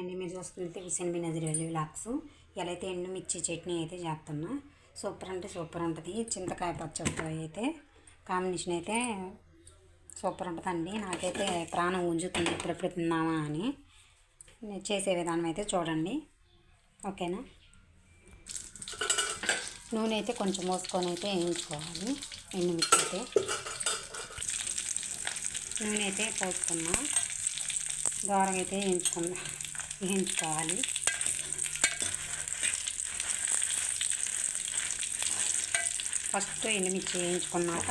అండి. మీరు చూసుకుంటే హుసేన్ నజర్ వెళ్ళి వ్లాగ్స్. ఇలా అయితే ఎండు మిర్చి చట్నీ అయితే చేస్తున్నా. సూపర్ అంటే సూపర్ ఉంటుంది. చింతకాయ పచ్చడితో అయితే కాంబినేషన్ అయితే సూపర్ ఉంటుందండి. నాకైతే ప్రాణం గుంజుతుంది. ఎప్పుడెప్పుడు తిన్నామా అని నేను చేసే విధానం అయితే చూడండి. ఓకేనా? నూనె అయితే కొంచెం మోసుకొని అయితే వేయించుకోవాలి. ఎండుమిర్చి అయితే. నూనె అయితే పోసుకున్నా. దూరంగా అయితే వేయించుకుందాం వేయించుకోవాలి ఫస్ట్ ఎండుమిర్చి వేయించుకున్నాక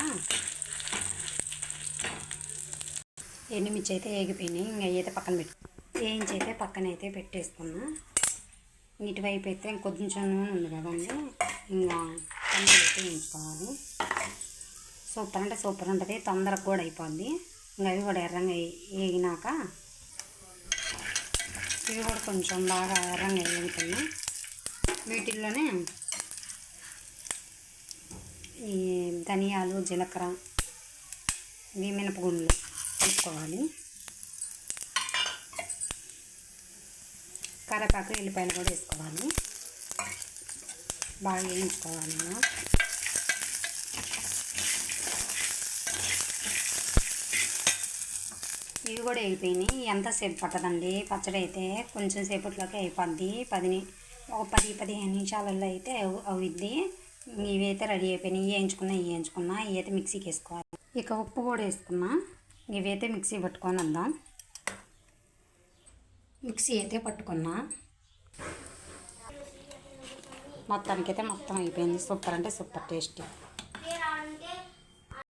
ఎండుమిర్చి అయితే వేగిపోయినాయి ఇంకా అయితే పక్కన పెట్టు. వేయించి అయితే పక్కన అయితే పెట్టేసుకున్నా. ఇటువైపు అయితే కొంచెం నూనె ఉంది కదండి ఇంకా తొందరగా అయితే వేయించుకోవాలి. సూపర్ అంటే సూపర్ ఉంటుంది తొందరగా కూడా అయిపోద్ది. ఇంకా అవి కూడా ఎర్రంగా వేగినాక ఇవి కూడా కొంచెం బాగా ఎర్రంగా వేగుతున్నాయి వీటిల్లోనే ఈ ధనియాలు జీలకర్ర ఇవి మినపగుండ్లు తీసుకోవాలి కరివేపాకు ఎల్లిపాయలు కూడా వేసుకోవాలి. బాగా వేయించుకోవాలి ఇవి కూడా అయిపోయినాయి. ఎంతసేపు పట్టదండి? పచ్చడి అయితే కొంచెం సేపట్లోకి అయిపోద్ది. పది ఒక పది పదిహేను నిమిషాలలో అయితే అవుద్ది. ఇవైతే రెడీ అయిపోయినాయి. వేయించుకున్నా వేయించుకున్నా ఇవి అయితే మిక్సీకి వేసుకోవాలి. ఇక ఉప్పు కూడా వేసుకున్నా. ఇవైతే మిక్సీ పట్టుకొని వద్దాం. మిక్సీ అయితే పట్టుకున్నా. మొత్తానికైతే మొత్తం అయిపోయింది. సూపర్ అంటే సూపర్ టేస్టీ.